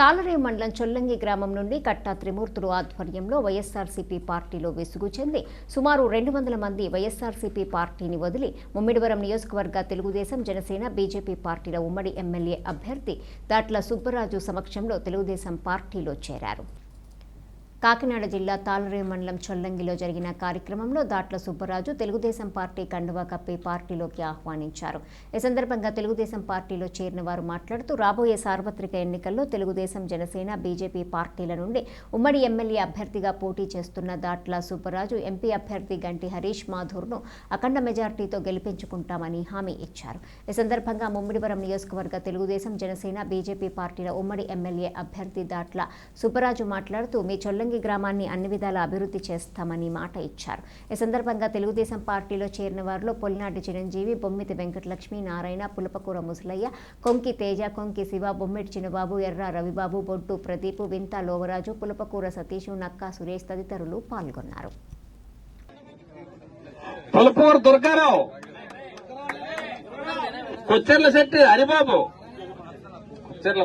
తాళరేవు మండలం చొల్లంగి గ్రామం నుండి కట్టా త్రిమూర్తులు ఆధ్వర్యంలో వైఎస్ఆర్సీపీ పార్టీలో విసుగు చెంది సుమారు రెండు వందల మంది వైఎస్ఆర్సీపీ పార్టీని వదిలి ముమ్మిడివరం నియోజకవర్గ తెలుగుదేశం జనసేన బీజేపీ పార్టీల ఉమ్మడి ఎమ్మెల్యే అభ్యర్థి దాట్ల సుబ్బరాజు సమక్షంలో తెలుగుదేశం పార్టీలో చేరారు. కాకినాడ జిల్లా తాళరేవు మండలం చొల్లంగిలో జరిగిన కార్యక్రమంలో దాట్ల సుబ్బరాజు తెలుగుదేశం పార్టీ కండువా కప్పి పార్టీలోకి ఆహ్వానించారు. ఈ సందర్భంగా తెలుగుదేశం పార్టీలో చేరిన వారు మాట్లాడుతూ రాబోయే సార్వత్రిక ఎన్నికల్లో తెలుగుదేశం జనసేన బీజేపీ పార్టీల నుండి ఉమ్మడి ఎమ్మెల్యే అభ్యర్థిగా పోటీ చేస్తున్న దాట్ల సుబ్బరాజు ఎంపీ అభ్యర్థి గంటి హరీష్ మాధూర్ను అఖండ మెజార్టీతో గెలిపించుకుంటామని హామీ ఇచ్చారు. ఈ సందర్భంగా ముమ్మిడివరం నియోజకవర్గ తెలుగుదేశం జనసేన బీజేపీ పార్టీల ఉమ్మడి ఎమ్మెల్యే అభ్యర్థి దాట్ల సుబ్బరాజు మాట్లాడుతూ మీ చొల్లంగి గ్రామాన్ని అన్ని విధాల అభివృద్ధి చేస్తామని మాట ఇచ్చారు. ఈ సందర్భంగా తెలుగుదేశం పార్టీలో చేరిన వారిలో పొలినాటి చిరంజీవి బొమ్మితి వెంకటలక్ష్మి నారాయణ పులపకూర ముసలయ్య కొంకి తేజ కొంకి శివ బొమ్మిటి చిన్నబాబు ఎర్ర రవిబాబు బొడ్డు ప్రదీప్ వింత లోవరాజు పులపకూర సతీష్ నక్కా సురేష్ తదితరులు పాల్గొన్నారు. తొలపూరు దుర్గారావు. కొచ్చెర్ల శెట్టి హరిబాబు.